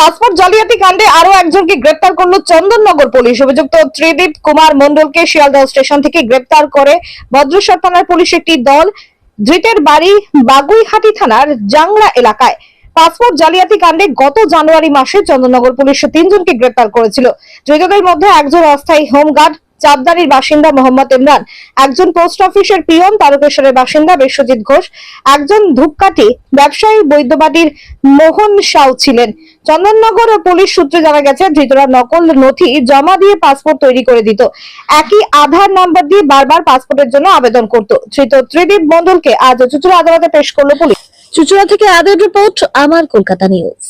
Passport জালিয়াতি কাণ্ডে আরও একজনকে গ্রেপ্তার করল চন্দননগর পুলিশ। অভিযুক্ত ত্রিদীপ কুমার মন্ডলকে শিয়ালদহ স্টেশন থেকে গ্রেপ্তার করে ভদ্রেশ্বর থানার পুলিশ একটি দল ধৃতের বাড়ি বাগুইহাটি থানার জাংলা এলাকায়। পাসপোর্ট জালিয়াতি কাণ্ডে গত জানুয়ারি মাসে চন্দননগর পুলিশ তিনজনকে গ্রেপ্তার করেছিল। ধৃতদের মধ্যে একজন অস্থায়ী হোমগার্ড চাঁদদারির বাসিন্দা মোহাম্মদ ইমরান, একজন পোস্ট অফিসের পিয়ন তারকেশ্বরের বাসিন্দা বিশ্বজিৎ ঘোষ, একজন ধূপকাঠি ব্যবসায়ী বৈদ্যবাটির মোহন সাউ ছিলেন। চন্দননগর ও পুলিশ সূত্রে জানা গেছে, ধৃতরা নকল নথি জমা দিয়ে পাসপোর্ট তৈরি করে দিত। একই আধার নাম্বার দিয়ে বারবার পাসপোর্টের জন্য আবেদন করত। ধৃত ত্রিদীপ মণ্ডলকে আজ চুচুড়া আদালতে পেশ করল পুলিশ। চুচুড়া থেকে আদের রিপোর্ট, আমার কলকাতা নিউজ।